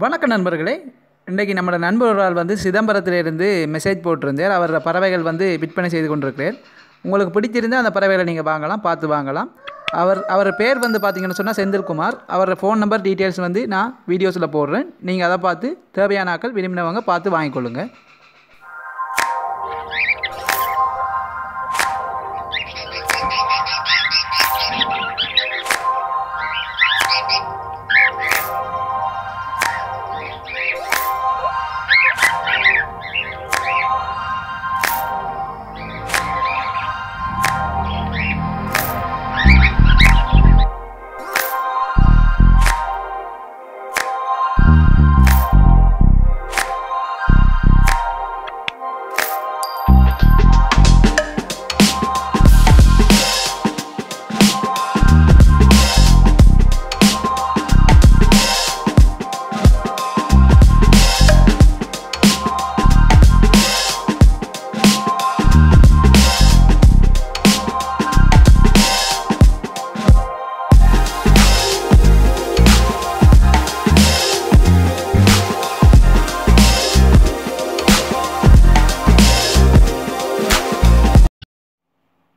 வணக்கம் நண்பர்களே. இன்றைக்கி நம்மளோட நண்பர்களால் வந்து சிதம்பரத்திலிருந்து மெசேஜ் போட்டிருந்தார். அவர் பறவைகள் வந்து விற்பனை செய்து கொண்டிருக்கிறார். உங்களுக்கு பிடிச்சிருந்தால் அந்த பறவைகளை நீங்கள் வாங்கலாம் பார்த்து வாங்கலாம். அவர் அவர் பேர் வந்து பார்த்தீங்கன்னு சொன்னால் செந்தில்குமார். அவரோட ஃபோன் நம்பர் டீட்டெயில்ஸ் வந்து நான் வீடியோஸில் போடுறேன். நீங்கள் அதை பார்த்து தேவையான ஆக்கள் விரும்பினவங்க பார்த்து வாங்கிக்கொள்ளுங்கள்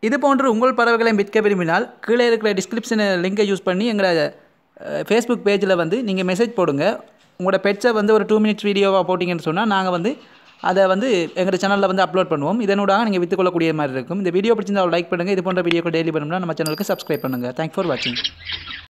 இது போன்று உங்கள் பறவைகளை விற்க விரும்பினால் கீழே இருக்கிற டிஸ்கிரிப்ஷன் லிங்கை யூஸ் பண்ணி எங்களை ஃபேஸ்புக் பேஜில் வந்து நீங்கள் மெசேஜ் போடுங்க. உங்களோட பெட்ஸை வந்து ஒரு டூ மினிட்ஸ் வீடியோவாக போட்டிங்கன்னு சொன்னால் நாங்கள் வந்து அதை வந்து எங்கள் சேனலில் வந்து அப்லோட் பண்ணுவோம். இதனூடாக நீங்கள் விற்றுக்கொள்ளக்கூடிய மாதிரி இருக்கும். இந்த வீடியோ பிடிச்சிருந்தால் லைக் பண்ணுங்கள் இது போன்ற வீடியோக்கள் டெய்லி பண்ணணும்னா நம்ம சேனலுக்கு சப்ஸ்கிரைப் பண்ணுங்கள் தேங்க்ஸ் ஃபார் வாட்சிங்